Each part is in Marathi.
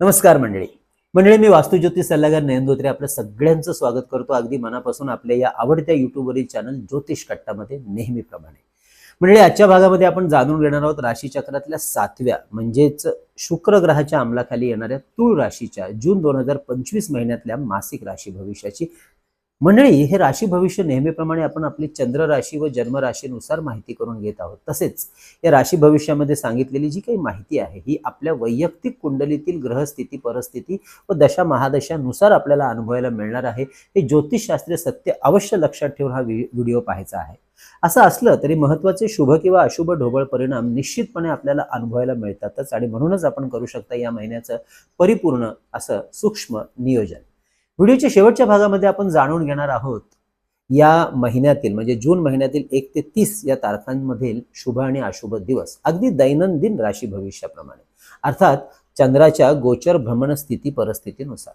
नमस्कार मंडळी. मंडळी मी वास्तुज्योतिष सल्लागार नयन धोत्रे आपलं सगळ्यांचं स्वागत करतो. अगदी मनापासून आपल्या या आवडत्या युट्यूबवरील चॅनल ज्योतिष कट्टामध्ये नेहमीप्रमाणे. मंडळी आजच्या भागामध्ये आपण जाणून घेणार आहोत राशीचक्रातल्या सातव्या म्हणजेच शुक्र ग्रहाच्या अंमलाखाली येणाऱ्या तुळ राशीच्या जून दोन हजार पंचवीस महिन्यातल्या मासिक राशी भविष्याची. मंडळी हे राशी भविष्य नेहमीप्रमाणे आपण आपली चंद्र राशी व जन्म राशीनुसार माहिती करून घेत आहोत. तसेच या राशी भविष्यामध्ये सांगितलेली जी काही माहिती आहे ही आपल्या वैयक्तिक कुंडलीतील ग्रहस्थिती परिस्थिती व दशा महादशानुसार आपल्याला अनुभवायला मिळणार आहे. हे ज्योतिषशास्त्रीय सत्य अवश्य लक्षात ठेवून हा व्हिडिओ पाहायचा आहे. असं असलं तरी महत्त्वाचे शुभ किंवा अशुभ ढोबळ परिणाम निश्चितपणे आपल्याला अनुभवायला मिळतातच आणि म्हणूनच आपण करू शकता या महिन्याचं परिपूर्ण असं सूक्ष्म नियोजन. व्हिडिओच्या शेवटच्या भागामध्ये आपण जाणून घेणार आहोत या महिन्यातील म्हणजे जून महिन्यातील एक ते तीस या तारखांमधील शुभ आणि अशुभ दिवस अगदी दैनंदिन राशी भविष्याप्रमाणे. अर्थात चंद्राच्या गोचर भ्रमण स्थिती परिस्थितीनुसार.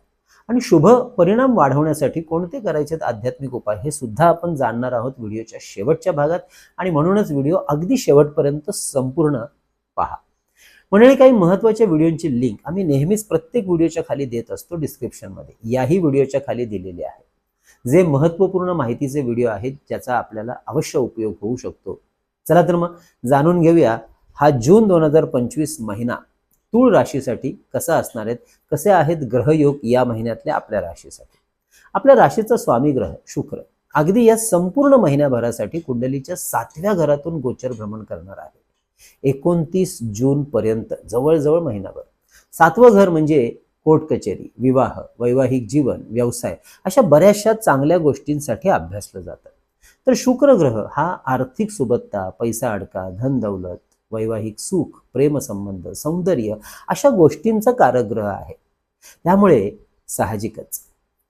आणि शुभ परिणाम वाढवण्यासाठी कोणते करायचे आध्यात्मिक उपाय हे सुद्धा आपण जाणणार आहोत व्हिडिओच्या शेवटच्या भागात. आणि म्हणूनच व्हिडिओ अगदी शेवटपर्यंत संपूर्ण पहा. मंडळी काही महत्त्वाच्या व्हिडिओंची लिंक आम्ही नेहमीच प्रत्येक व्हिडिओच्या खाली देत असतो डिस्क्रिप्शनमध्ये याही व्हिडिओच्या खाली दिलेली आहे. जे महत्त्वपूर्ण माहितीचे व्हिडिओ आहेत ज्याचा आपल्याला अवश्य उपयोग होऊ शकतो. चला तर मग जाणून घेऊया हा जून दोन हजार पंचवीस महिना तूळ राशीसाठी कसा असणार आहेत कसे आहेत ग्रहयोग या महिन्यातल्या आपल्या राशीसाठी? आपल्या राशीचा स्वामी ग्रह शुक्र अगदी या संपूर्ण महिन्याभरासाठी कुंडलीच्या सातव्या घरातून गोचर भ्रमण करणार आहे. एकोणतीस जून पर्यंत जवळजवळ महिनाभर. सातवं घर म्हणजे कोर्ट कचेरी विवाह वैवाहिक जीवन व्यवसाय अशा बऱ्याचशा चांगल्या गोष्टींसाठी अभ्यासलं जातं. तर शुक्र ग्रह हा आर्थिक सुबत्ता पैसा अडका धन दौलत वैवाहिक सुख प्रेमसंबंध सौंदर्य अशा गोष्टींचा कारग्रह आहे. त्यामुळे साहजिकच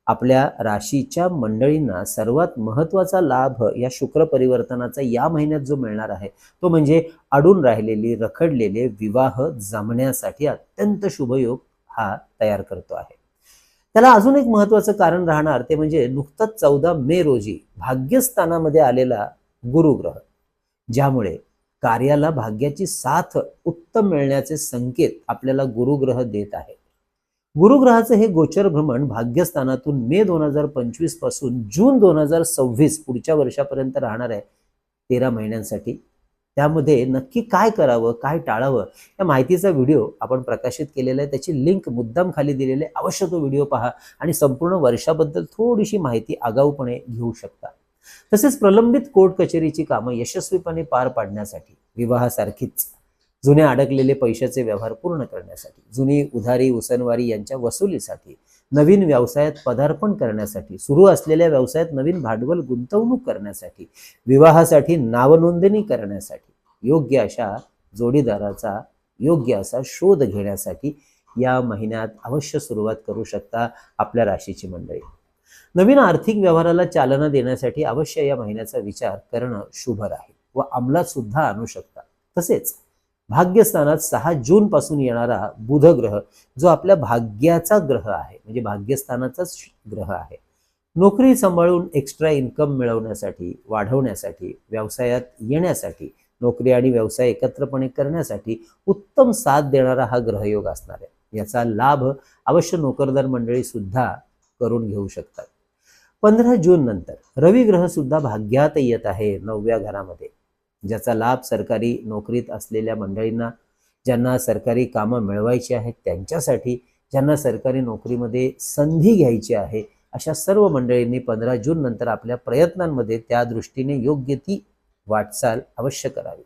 आपल्या राशीच्या मंडळींना सर्वात महत्त्वाचा लाभ या शुक्र परिवर्तनाचा या महिन्यात जो मिळणार आहे तो म्हणजे अडून राहिलेली रखडलेले विवाह जमण्यासाठी अत्यंत शुभयोग हा तयार करतो आहे. त्याला अजून एक महत्वाचं कारण राहणार ते म्हणजे नुकताच चौदा मे रोजी भाग्यस्थानामध्ये आलेला गुरुग्रह ज्यामुळे कार्याला भाग्याची साथ उत्तम मिळण्याचे संकेत आपल्याला गुरुग्रह देत आहे. गुरुग्रहाचं हे गोचर भ्रमण भाग्यस्थानातून मे दोन हजार पंचवीसपासून जून दोन हजार सव्वीस पुढच्या वर्षापर्यंत राहणार आहे तेरा महिन्यांसाठी. त्यामध्ये नक्की काय करावं काय टाळावं या माहितीचा व्हिडिओ आपण प्रकाशित केलेला आहे. त्याची लिंक मुद्दाम खाली दिलेली आहे. अवश्य तो व्हिडिओ पहा आणि संपूर्ण वर्षाबद्दल थोडीशी माहिती आगाऊपणे घेऊ शकता. तसेच प्रलंबित कोर्ट कचेरीची कामं यशस्वीपणे पार पाडण्यासाठी विवाहासारखीच जुने अडकलेले पैशाचे व्यवहार पूर्ण करण्यासाठी जुनी उधारी उसनवारी यांच्या वसुलीसाठी नवीन व्यवसायात पदार्पण करण्यासाठी सुरू असलेल्या व्यवसायात नवीन भांडवल गुंतवणूक करण्यासाठी विवाहासाठी नावनोंदणी करण्यासाठी योग्य अशा जोडीदाराचा योग्य असा शोध घेण्यासाठी या महिन्यात अवश्य सुरुवात करू शकता आपल्या राशीची मंडळी. नवीन आर्थिक व्यवहाराला चालना देण्यासाठी अवश्य या महिन्याचा विचार करणं शुभ राहील व अंमलात सुद्धा आणू शकता. तसेच भाग्यस्थानात सहा जून पासून येणारा बुध ग्रह जो आपल्या भाग्याचा ग्रह आहे. म्हणजे भाग्यस्थानाचाच ग्रह आहे. नोकरी सांभाळून एक्स्ट्रा इन्कम मिळवण्यासाठी वाढवण्यासाठी व्यवसायात येण्यासाठी नोकरी आणि व्यवसाय एकत्रपणे करण्यासाठी उत्तम साथ देणारा हा ग्रहयोग असणार आहे. याचा लाभ अवश्य नोकरदार मंडळी सुद्धा करून घेऊ शकतात. पंधरा जून नंतर रवी ग्रह सुद्धा भाग्यात येत आहे नवव्या घरामध्ये. ज्याचा लाभ सरकारी नोकरीत असलेल्या मंडळींना ज्यांना सरकारी कामं मिळवायची आहेत त्यांच्यासाठी ज्यांना सरकारी नोकरीमध्ये संधी घ्यायची आहे अशा सर्व मंडळींनी पंधरा जून नंतर आपल्या प्रयत्नांमध्ये त्या दृष्टीने योग्य ती वाटचाल अवश्य करावी.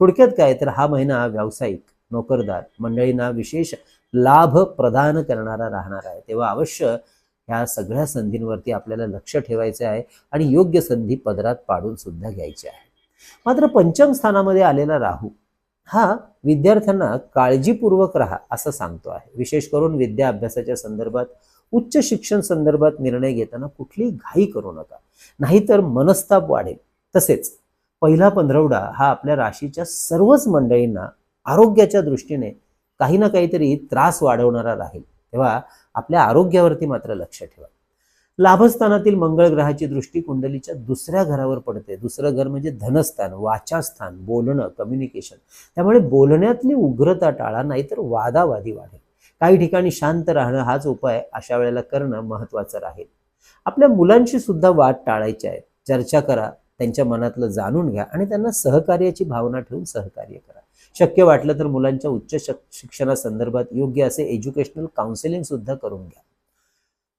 थोडक्यात काय तर हा महिना व्यावसायिक नोकरदार मंडळींना विशेष लाभ प्रदान करणारा राहणार आहे. तेव्हा अवश्य ह्या सगळ्या संधींवरती आपल्याला लक्ष ठेवायचे आहे आणि योग्य संधी पदरात पाडून सुद्धा घ्यायची आहे. मात्र पंचम स्थानामध्ये आलेला राहू हा विद्यार्थ्यांना काळजीपूर्वक राहा असं सांगतो आहे. विशेष करून विद्या अभ्यासाच्या संदर्भात उच्च शिक्षण संदर्भात निर्णय घेताना कुठली घाई करू नका. नाहीतर मनस्ताप वाढेल. तसेच पहिला पंधरवडा हा आपल्या राशीच्या सर्वच मंडळींना आरोग्याच्या दृष्टीने काही ना काहीतरी त्रास वाढवणारा राहील. तेव्हा आपल्या आरोग्यावरती मात्र लक्ष ठेवा. लाभस्थानातील मंगळ ग्रहाची दृष्टी कुंडलीच्या दुसऱ्या घरावर पडते. दुसरं घर म्हणजे धनस्थान वाचास्थान बोलणं कम्युनिकेशन त्यामुळे बोलण्यातली उग्रता टाळा नाहीतर वादावादी वाढेल. काही ठिकाणी शांत राहणं हाच उपाय अशा वेळेला करणं महत्वाचं राहील. आपल्या मुलांशी सुद्धा वाद टाळायचे आहे चर्चा करा त्यांच्या मनातलं जाणून घ्या आणि त्यांना सहकार्याची भावना ठेवून सहकार्य करा. शक्य वाटलं तर मुलांच्या उच्च शिक्षणासंदर्भात योग्य असे एज्युकेशनल काउन्सिलिंग सुद्धा करून घ्या.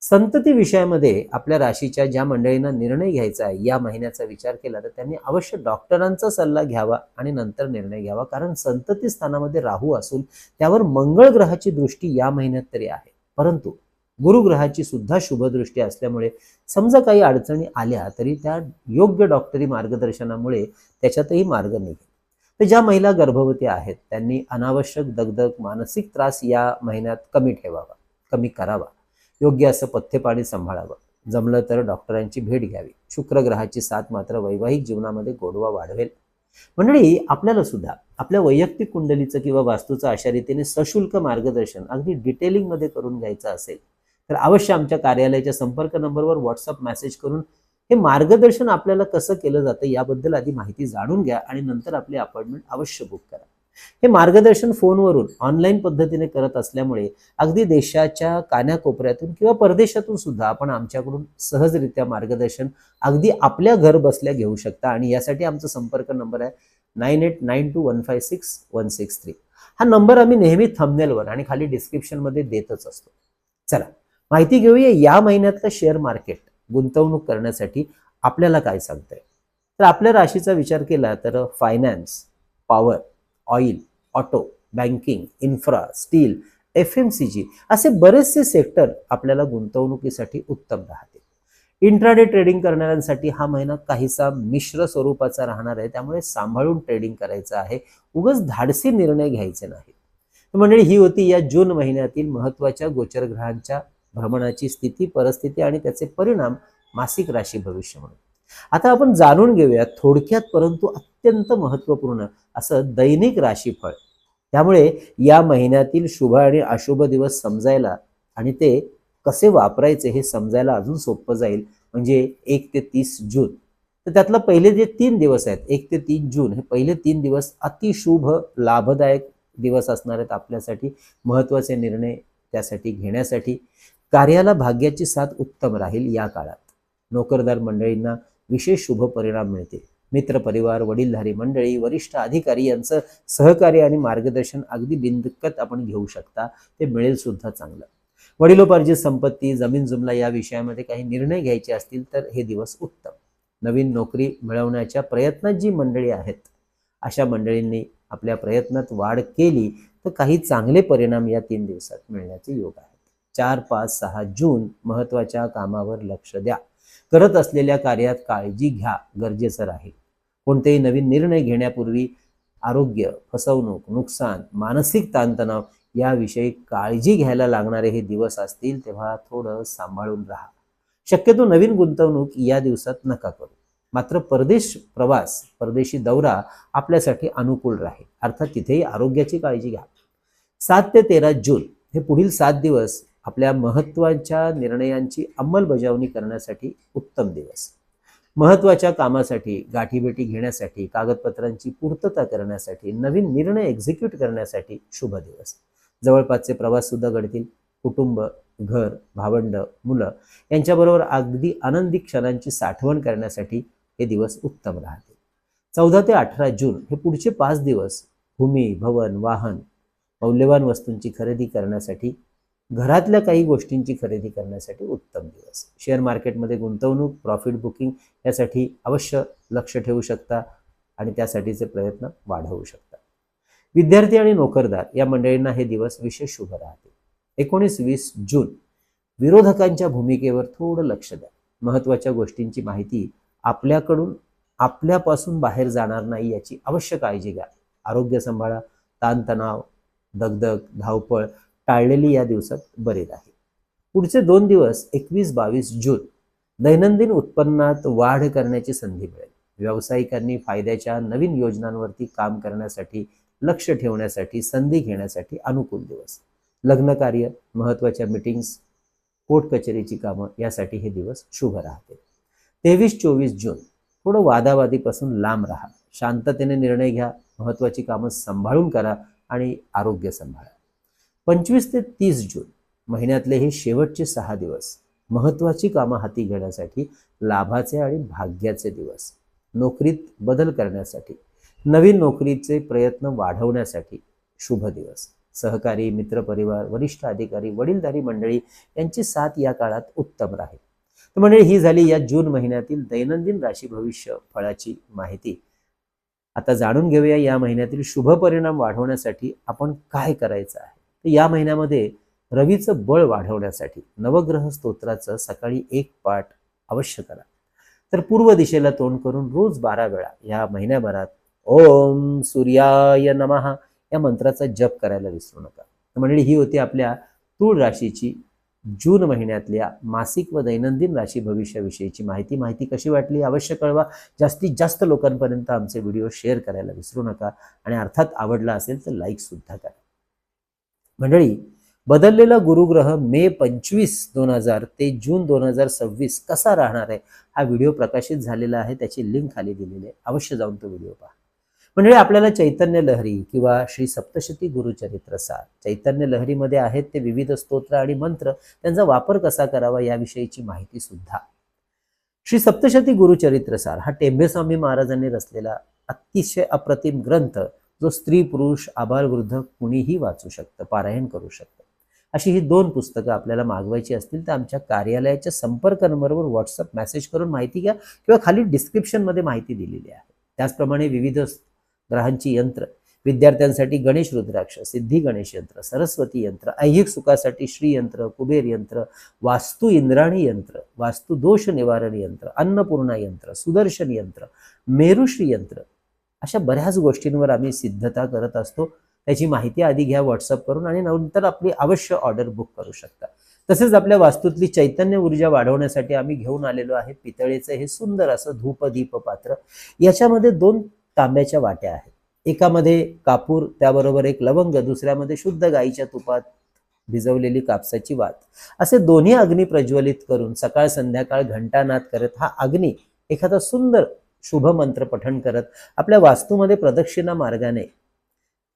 संतती विषयामध्ये आपल्या राशीच्या ज्या मंडळींना निर्णय घ्यायचा आहे या महिन्याचा विचार केला तर त्यांनी अवश्य डॉक्टरांचा सल्ला घ्यावा आणि नंतर निर्णय घ्यावा. कारण संतती स्थानामध्ये राहू असून त्यावर मंगळ ग्रहाची दृष्टी या महिन्यात तरी आहे. परंतु गुरुग्रहाची सुद्धा शुभदृष्टी असल्यामुळे समजा काही अडचणी आल्या तरी त्या योग्य डॉक्टरी मार्गदर्शनामुळे त्याच्यातही मार्ग निघेल. तर ज्या महिला गर्भवती आहेत त्यांनी अनावश्यक दगदग मानसिक त्रास या महिन्यात कमी ठेवावा कमी करावा. योग्य असं पथ्य पाणी सांभाळावं. जमलं तर डॉक्टरांची भेट घ्यावी. शुक्र ग्रहाची साथ मात्र वैवाहिक जीवनामध्ये गोडवा वाढवेल. मंडळी आपल्याला सुद्धा आपल्या वैयक्तिक कुंडलीचं किंवा वास्तूचं अशा रीतीने सशुल्क मार्गदर्शन अगदी डिटेलिंगमध्ये करून घ्यायचं असेल तर अवश्य आमच्या कार्यालयाच्या संपर्क नंबरवर व्हॉट्सअप मेसेज करून हे मार्गदर्शन आपल्याला कसं केलं जातं याबद्दल आधी माहिती जाणून घ्या आणि नंतर आपली अपॉइंटमेंट अवश्य बुक करा. हे मार्गदर्शन फोनवरून ऑनलाईन पद्धतीने करत असल्यामुळे अगदी देशाच्या कान्याकोपऱ्यातून किंवा परदेशातून सुद्धा आपण आमच्याकडून सहजरित्या मार्गदर्शन अगदी आपल्या घर बसल्या घेऊ शकता. आणि यासाठी आमचा संपर्क नंबर आहे nine eight nine two one five six one six three. हा नंबर आम्ही नेहमी थंबनेलवर आणि खाली डिस्क्रिप्शनमध्ये देतच असतो. चला माहिती घेऊया या महिन्यातलं शेअर मार्केट गुंतवणूक करण्यासाठी आपल्याला काय सांगतंय? तर आपल्या राशीचा विचार केला तर finance power oil auto banking infra steel F M C G असे बरेचसे सेक्टर आपल्याला गुंतवणुकीसाठी उत्तम राहतील. इंट्राडे ट्रेडिंग करणाऱ्यांसाठी हा महिना काहीसा मिश्र स्वरूपाचा राहणार आहे. त्यामुळे सांभाळून ट्रेडिंग करायचं आहे. उगाच धाडसी निर्णय घ्यायचे नाही मंडळी ही होती या जून महिन्यातील महत्त्वाच्या गोचर ग्रहांच्या भ्रमणाची स्थिती परिस्थिती आणि त्याचे परिणाम मासिक राशी भविष्य म्हणून. आता आपण जाणून घेऊया थोडक्यात परंतु अत्यंत महत्त्वपूर्ण असं दैनिक राशीफळ. त्यामुळे या महिन्यातील शुभ आणि अशुभ दिवस समजायला आणि ते कसे वापरायचे हे समजायला अजून सोपं जाईल म्हणजे एक ते तीस जून. तर त्यातलं पहिले जे तीन दिवस आहेत एक ते तीन जून हे पहिले तीन दिवस अतिशुभ लाभदायक दिवस असणार आहेत आपल्यासाठी महत्त्वाचे निर्णय त्यासाठी घेण्यासाठी. कार्याला भाग्याची साथ उत्तम राहील या काळात. नोकरदार मंडळींना विशेष शुभ परिणाम मिळतील. मित्रपरिवार वडीलधारी मंडळी वरिष्ठ अधिकारी यांचं सहकार्य आणि मार्गदर्शन अगदी बिनदिक्कत आपण घेऊ शकता. ते मिळेल सुद्धा चांगलं. वडिलोपार्जित संपत्ती जमीन जुमला या विषयामध्ये काही निर्णय घ्यायचे असतील तर हे दिवस उत्तम. नवीन नोकरी मिळवण्याच्या प्रयत्नात जी मंडळी आहेत अशा मंडळींनी आपल्या प्रयत्नात वाढ केली तर काही चांगले परिणाम या तीन दिवसात मिळण्याचे योग आहेत. चार पाच सहा जून महत्त्वाच्या कामावर लक्ष द्या. करत असलेल्या कार्यात काळजी घ्या गरजेचं राहील. कोणतेही नवीन निर्णय घेण्यापूर्वी आरोग्य फसवणूक नुकसान मानसिक ताणतणाव याविषयी काळजी घ्यायला लागणारे हे दिवस असतील तेव्हा थोडं सांभाळून राहा. शक्यतो नवीन गुंतवणूक या दिवसात नका करू. मात्र परदेश प्रवास परदेशी दौरा आपल्यासाठी अनुकूल राहील. अर्थात तिथेही आरोग्याची काळजी घ्या. सात ते तेरा जून हे पुढील सात दिवस आपल्या महत्त्वाच्या निर्णयांची अंमलबजावणी करण्यासाठी उत्तम दिवस. महत्त्वाच्या कामासाठी गाठीभेटी घेण्यासाठी कागदपत्रांची पूर्तता करण्यासाठी नवीन निर्णय एक्झिक्यूट करण्यासाठी शुभ दिवस. जवळपासचे प्रवास सुद्धा घडतील. कुटुंब घर भावंड मुलं यांच्याबरोबर अगदी आनंदी क्षणांची साठवण करण्यासाठी हे दिवस उत्तम राहतील. चौदा ते अठरा जून हे पुढचे पाच दिवस भूमी भवन वाहन मौल्यवान वस्तूंची खरेदी करण्यासाठी घरातल्या काही गोष्टींची खरेदी करण्यासाठी उत्तम दिवस. शेअर मार्केटमध्ये गुंतवणूक प्रॉफिट बुकिंग यासाठी अवश्य लक्ष ठेवू शकता आणि त्यासाठीचे प्रयत्न वाढवू शकता. विद्यार्थी आणि नोकरदार या मंडळींना हे दिवस विशेष शुभ राहतील एकोणीस वीस जून विरोधकांच्या भूमिकेवर थोडं लक्ष द्या. महत्त्वाच्या गोष्टींची माहिती आपल्याकडून आपल्यापासून बाहेर जाणार नाही याची अवश्य काळजी घ्या. आरोग्य सांभाळा ताणतणाव दगदग धावपळ टाळलेली या दिवसात बरे आहे पुढचे दोन दिवस एकवीस बावीस जून दैनंदिन उत्पन्नात वाढ करण्याची संधी मिळेल. व्यावसायिकांनी फायद्याच्या नवीन योजनांवरती काम करण्यासाठी लक्ष ठेवण्यासाठी संधी घेण्यासाठी अनुकूल दिवस. लग्न कार्य महत्त्वाच्या मिटिंग्स कोर्ट कचेरीची कामं यासाठी हे दिवस शुभ राहते तेवीस चोवीस जून थोडं वादावादीपासून लांब राहा. शांततेने निर्णय घ्या. महत्त्वाची कामं सांभाळून करा आणि आरोग्य सांभाळा. पंचवीस ते तीस जून महिन्यातले हे शेवटचे सहा दिवस महत्वाची कामं हाती घेण्यासाठी लाभाचे आणि भाग्याचे दिवस. नोकरीत बदल करण्यासाठी नवीन नोकरीचे प्रयत्न वाढवण्यासाठी शुभ दिवस. सहकारी मित्रपरिवार वरिष्ठ अधिकारी वडीलधारी मंडळी यांची साथ या काळात उत्तम राहील. तर मंडळी ही झाली या जून महिन्यातील दैनंदिन राशी भविष्य फळाची माहिती. आता जाणून घेऊया या महिन्यातील शुभ परिणाम वाढवण्यासाठी आपण काय करायचं आहे? तर या महिन्यामध्ये रवीचं बळ वाढवण्यासाठी नवग्रह स्तोत्राचं सकाळी एक पाठ अवश्य करा. तर पूर्व दिशेला तोंड करून रोज बारा वेळा या महिन्याभरात ओम सूर्याय नमहा या मंत्राचा जप करायला विसरू नका. मंडळी ही होती आपल्या तूळ राशीची जून महिन्यातल्या मासिक व दैनंदिन राशी भविष्याविषयीची माहिती. माहिती कशी वाटली अवश्य कळवा. जास्तीत जास्त लोकांपर्यंत आमचे व्हिडिओ शेअर करायला विसरू नका. आणि अर्थात आवडला असेल तर लाईक सुद्धा करा. मंडळी बदललेला गुरुग्रह मे पंचवीस दोन हजार ते जून दोन हजार सव्वीस कसा राहणार आहे? हा व्हिडिओ प्रकाशित झालेला आहे त्याची लिंक खाली दिलेली आहे. अवश्य जाऊन तो व्हिडिओ पहा. म्हणजे आपल्याला चैतन्य लहरी किंवा श्री सप्तशती गुरुचरित्र सार चैतन्य लहरीमध्ये आहेत ते विविध स्तोत्र आणि मंत्र. त्यांचा वापर कसा करावा याविषयीची माहिती सुद्धा. श्री सप्तशती गुरुचरित्र सार हा टेंबेस्वामी महाराजांनी रचलेला अतिशय अप्रतिम ग्रंथ जो स्त्री पुरुष आबाल वृद्ध कुणीही वाचू शकतं पारायण करू शकतं. अशी ही दोन पुस्तकं आपल्याला मागवायची असतील तर आमच्या कार्यालयाच्या संपर्क नंबरवर व्हॉट्सअप मेसेज करून माहिती घ्या किंवा खाली डिस्क्रिप्शनमध्ये माहिती दिलेली आहे. त्याचप्रमाणे विविध ग्रहांची यंत्र विद्यार्थ्यांसाठी गणेश रुद्राक्ष सिद्धी गणेश यंत्र सरस्वती यंत्र ऐहिक सुखासाठी श्री यंत्र कुबेर यंत्र वास्तू इंद्राणी यंत्र वास्तू दोष निवारण यंत्र अन्नपूर्णा यंत्र सुदर्शन यंत्र मेरुश्री यंत्र अशा बऱ्याच गोष्टींवर आम्ही सिद्धता करत असतो. त्याची माहिती आधी घ्या व्हॉट्सअप करून आणि नंतर आपली अवश्य ऑर्डर बुक करू शकता. तसेच आपल्या वास्तूतली चैतन्य ऊर्जा वाढवण्यासाठी आम्ही घेऊन आलेलो आहे पितळेचं हे सुंदर असं धूपदीप पात्र. याच्यामध्ये दोन तांब्याच्या वाट्या आहेत. एकामध्ये कापूर त्याबरोबर एक लवंग दुसऱ्यामध्ये शुद्ध गाईच्या तुपात भिजवलेली कापसाची वात. असे दोन्ही अग्नी प्रज्वलित करून सकाळ संध्याकाळ घंटानाद करत हा अग्नी एखादा सुंदर शुभ मंत्र पठण करत आपल्या वास्तूमध्ये प्रदक्षिणा मार्गाने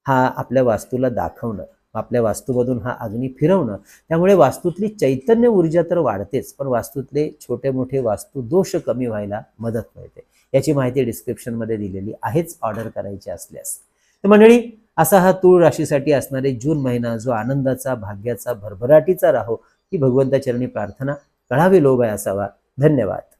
हा आपल्या वास्तूला दाखवणं आपल्या वास्तूमधून हा अग्नी फिरवणं त्यामुळे वास्तूतली चैतन्य ऊर्जा तर वाढतेच पण वास्तूतले छोटे मोठे वास्तू दोष कमी व्हायला मदत मिळते. याची माहिती डिस्क्रिप्शनमध्ये दिलेली आहेच ऑर्डर करायची असल्यास. तर मंडळी असा हा तूळ राशीसाठी असणारे जून महिना जो आनंदाचा भाग्याचा भरभराटीचा राहो ही भगवंताचरणी प्रार्थना कळावी लोभ आहे असावा. धन्यवाद.